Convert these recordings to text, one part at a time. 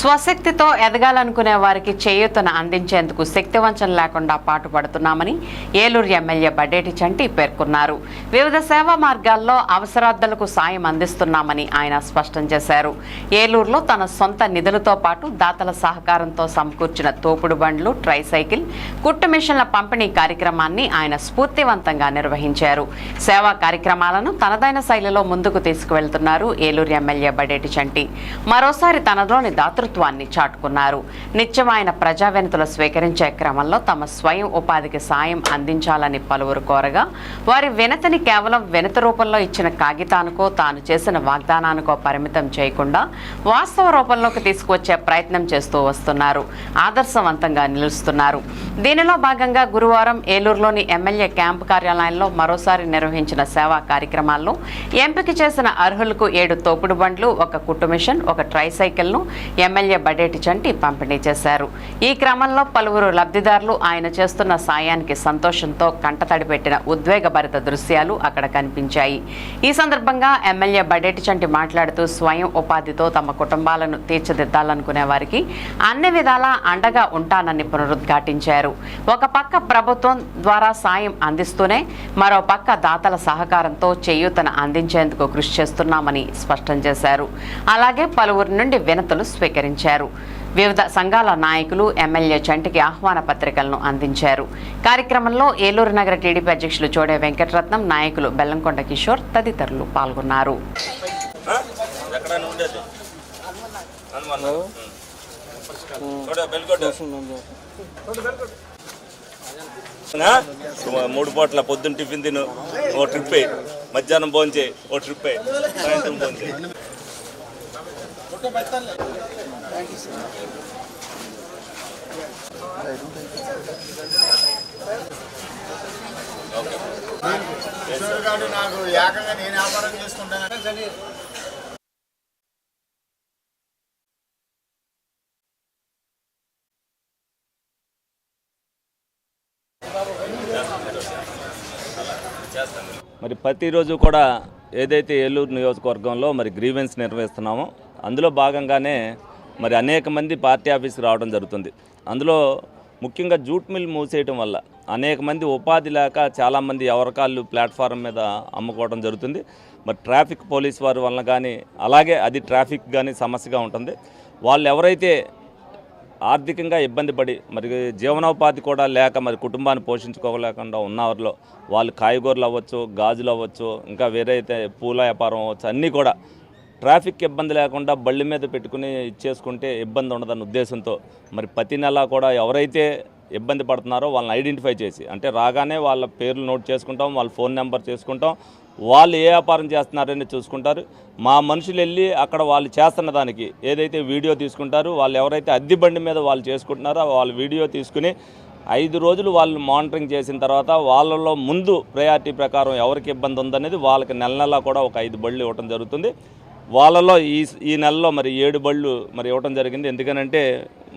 స్వశక్తితో ఎదగాలనుకునే వారికి చేయూతను అందించేందుకు శక్తివంచన లేకుండా పాటుపడుతున్నామని ఏలూరు ఎమ్మెల్యే బడ్డేటి చంటి పేర్కొన్నారు. వివిధ సేవా మార్గాల్లో అవసరార్థులకు సాయం అందిస్తున్నామని ఆయన స్పష్టం చేశారు. ఏలూరులో తన సొంత నిధులతో పాటు దాతల సహకారంతో సమకూర్చిన తోపుడు బండ్లు ట్రైసైకిల్ కుట్టు మిషన్ల పంపిణీ కార్యక్రమాన్ని ఆయన స్ఫూర్తివంతంగా నిర్వహించారు. సేవా కార్యక్రమాలను తనదైన శైలిలో ముందుకు తీసుకువెళ్తున్నారు ఏలూరు ఎమ్మెల్యే బడేటి చంటి. మరోసారి తనలోని దాతృత్వాన్ని చాటుకున్నారు. నిత్యం ఆయన ప్రజావెనతులు స్వీకరించే క్రమంలో తమ స్వయం ఉపాధికి సాయం అందించాలని పలువురు కోరగా వారి వినతిని కేవలం వినతి రూపంలో ఇచ్చిన కాగితానికో తాను చేసిన వాగ్దానానికో పరిమితం చేయకుండా వాస్తవ రూపంలోకి తీసుకువచ్చే ప్రయత్నం చేస్తూ వస్తున్నారు. ఆదర్శవంతంగా నిలుస్తున్నారు. దీనిలో భాగంగా గురువారం ఏలూరులోని ఎమ్మెల్యే క్యాంపు కార్యాలయంలో మరోసారి నిర్వహించిన సేవా కార్యక్రమాల్లో ఎంపిక చేసిన అర్హులకు ఏడు తోపుడు బండ్లు ఒక కుట్టు మిషన్ ఒక ట్రైసైకిల్ను ఎమ్మెల్యే బడేటి చంటి పంపిణీ చేశారు. ఈ క్రమంలో పలువురు లబ్ధిదారులు ఆయన చేస్తున్న సాయానికి సంతోషంతో కంటతడి పెట్టిన ఉద్వేగభరిత దృశ్యాలు అక్కడ కనిపించాయి. ఈ సందర్భంగా ఎమ్మెల్యే బడేటి చంటి మాట్లాడుతూ స్వయం ఉపాధితో తమ కుటుంబాలను తీర్చిదిద్దాలనుకునే వారికి అన్ని విధాలా అండగా ఉంటానని పునరుద్ఘాటించారు. ఒక పక్క ప్రభుత్వం ద్వారా సాయం అందిస్తూనే మరో పక్క దాతల సహకారంతో చేయూతను అందించేందుకు కృషి చేస్తున్నామని స్పష్టం చేశారు. అలాగే పలువురి నుండి వినతులు స్వీకరించారు. వివిధ సంఘాల నాయకులు ఎమ్మెల్యే చంటికి ఆహ్వాన పత్రికలను అందించారు. కార్యక్రమంలో ఏలూరు నగర టీడీపీ అధ్యక్షులు చోడే వెంకటరత్నం నాయకులు బెల్లంకొండ కిషోర్ తదితరులు పాల్గొన్నారు? మూడు పూట్ల పొద్దున్న టిఫిన్ తిను. ఓ ట్రిప్ మధ్యాహ్నం భోంచే ఓ ట్రిప్ సాయంత్రం భోంచే కిషోర్ గారు నాకు ఏకంగా నేను వ్యాపారం చేసుకుంటాను మరి ప్రతిరోజు కూడా ఏదైతే ఏలూరు నియోజకవర్గంలో మరి గ్రీవెన్స్ నిర్వహిస్తున్నామో అందులో భాగంగానే మరి అనేక మంది పార్టీ ఆఫీస్కి రావడం జరుగుతుంది. అందులో ముఖ్యంగా జూట్ మిల్ మూసేయటం వల్ల అనేక మంది ఉపాధి లేక చాలామంది ఎవరికాళ్ళు ప్లాట్ఫారం మీద అమ్ముకోవడం జరుగుతుంది. మరి ట్రాఫిక్ పోలీస్ వారి వల్ల కానీ అలాగే అది ట్రాఫిక్ కానీ సమస్యగా ఉంటుంది. వాళ్ళు ఎవరైతే ఆర్థికంగా ఇబ్బంది పడి మరి జీవనోపాధి కూడా లేక మరి కుటుంబాన్ని పోషించుకోలేకుండా ఉన్నవారిలో వాళ్ళు కాయగూరలు అవ్వచ్చు గాజులు అవ్వచ్చు ఇంకా వేరైతే పూల వ్యాపారం అవ్వచ్చు అన్నీ కూడా ట్రాఫిక్ ఇబ్బంది లేకుండా బళ్ళ మీద పెట్టుకుని ఇచ్చేసుకుంటే ఇబ్బంది ఉండదన్న ఉద్దేశంతో మరి ప్రతి నెల కూడా ఎవరైతే ఇబ్బంది పడుతున్నారో వాళ్ళని ఐడెంటిఫై చేసి అంటే రాగానే వాళ్ళ పేర్లు నోట్ చేసుకుంటాం వాళ్ళ ఫోన్ నెంబర్ చేసుకుంటాం వాళ్ళు ఏ వ్యాపారం చేస్తున్నారని చూసుకుంటారు. మా మనుషులు వెళ్ళి అక్కడ వాళ్ళు చేస్తున్న దానికి ఏదైతే వీడియో తీసుకుంటారు వాళ్ళు ఎవరైతే అద్దె బండి మీద వాళ్ళు చేసుకుంటున్నారో వాళ్ళు వీడియో తీసుకుని ఐదు రోజులు వాళ్ళు మానిటరింగ్ చేసిన తర్వాత వాళ్ళలో ముందు ప్రయారిటీ ప్రకారం ఎవరికి ఇబ్బంది ఉందనేది వాళ్ళకి నెల నెలా కూడా ఒక ఐదు బళ్ళు ఇవ్వటం జరుగుతుంది. వాళ్ళలో ఈ ఈ నెలలో మరి ఏడు బళ్ళు మరి ఇవ్వటం జరిగింది. ఎందుకనంటే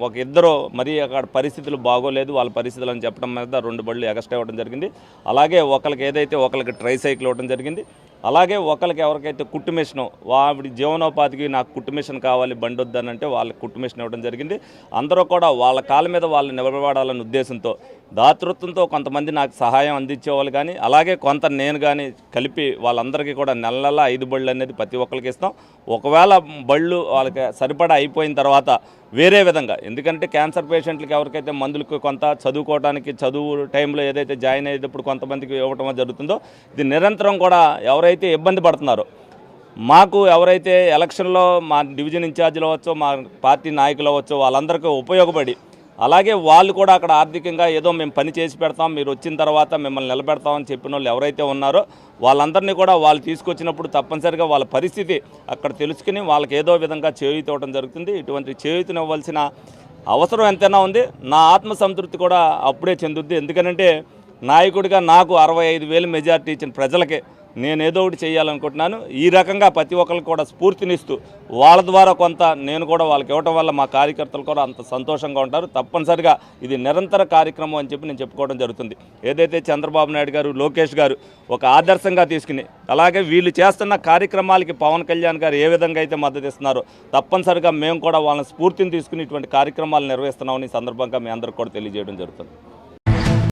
ఒక ఇద్దరు మరి అక్కడ పరిస్థితులు బాగోలేదు. వాళ్ళ పరిస్థితులు అని చెప్పడం మీద రెండు బళ్ళు ఎగస్ట్రా ఇవ్వడం జరిగింది. అలాగే ఒకరికి ఏదైతే ఒకరికి ట్రై సైకిల్ ఇవ్వడం జరిగింది. అలాగే ఒకరికి ఎవరికైతే కుట్టు మిషన్ వాడి జీవనోపాధికి నాకు కుట్టు మిషన్ కావాలి బండి వద్దనంటే వాళ్ళకి కుట్టు మిషన్ ఇవ్వడం జరిగింది. అందరూ కూడా వాళ్ళ కాళ్ళ మీద వాళ్ళు నిలబడాలన్న ఉద్దేశంతో దాతృత్వంతో కొంతమంది నాకు సహాయం అందించేవాళ్ళు కానీ అలాగే కొంత నేను కానీ కలిపి వాళ్ళందరికీ కూడా నెల నెల ఐదు బళ్ళు అనేది ప్రతి ఒక్కరికి ఇస్తాం. ఒకవేళ బళ్ళు వాళ్ళకి సరిపడా అయిపోయిన తర్వాత వేరే విధంగా ఎందుకంటే క్యాన్సర్ పేషెంట్లకి ఎవరికైతే మందులకు కొంత చదువుకోవడానికి చదువు టైంలో ఏదైతే జాయిన్ అయ్యేటప్పుడు కొంతమందికి ఇవ్వటం జరుగుతుందో ఇది నిరంతరం కూడా ఎవరైతే ఇబ్బంది పడుతున్నారో మాకు ఎవరైతే ఎలక్షన్లో మా డివిజన్ ఇన్ఛార్జీలు అవ్వచ్చు మా పార్టీ నాయకులు అవ్వచ్చు వాళ్ళందరికీ ఉపయోగపడి అలాగే వాళ్ళు కూడా అక్కడ ఆర్థికంగా ఏదో మేము పని చేసి పెడతాం మీరు వచ్చిన తర్వాత మిమ్మల్ని నిలబెడతామని చెప్పిన వాళ్ళు ఎవరైతే ఉన్నారో వాళ్ళందరినీ కూడా వాళ్ళు తీసుకొచ్చినప్పుడు తప్పనిసరిగా వాళ్ళ పరిస్థితి అక్కడ తెలుసుకుని వాళ్ళకి ఏదో విధంగా చేయూత ఇవ్వడం జరుగుతుంది. ఇటువంటి చేయూతనివ్వాల్సిన అవసరం ఎంతైనా ఉంది. నా ఆత్మ సంతృప్తి కూడా అప్పుడే చెందుద్ది. ఎందుకనంటే నాయకుడిగా నాకు అరవై ఐదు వేలు మెజార్టీ ఇచ్చిన ప్రజలకి నేను ఏదో ఒకటి చేయాలనుకుంటున్నాను. ఈ రకంగా ప్రతి ఒక్కరికి కూడా స్ఫూర్తినిస్తూ వాళ్ళ ద్వారా కొంత నేను కూడా వాళ్ళకి ఇవ్వటం వల్ల మా కార్యకర్తలు కూడా అంత సంతోషంగా ఉంటారు. తప్పనిసరిగా ఇది నిరంతర కార్యక్రమం అని చెప్పి నేను చెప్పుకోవడం జరుగుతుంది. ఏదైతే చంద్రబాబు నాయుడు గారు లోకేష్ గారు ఒక ఆదర్శంగా తీసుకుని అలాగే వీళ్ళు చేస్తున్న కార్యక్రమాలకి పవన్ కళ్యాణ్ గారు ఏ విధంగా అయితే మద్దతు ఇస్తున్నారో తప్పనిసరిగా మేము కూడా వాళ్ళని స్ఫూర్తిని తీసుకుని ఇటువంటి కార్యక్రమాలు నిర్వహిస్తున్నామని ఈ సందర్భంగా మీ అందరికి కూడా తెలియజేయడం జరుగుతుంది.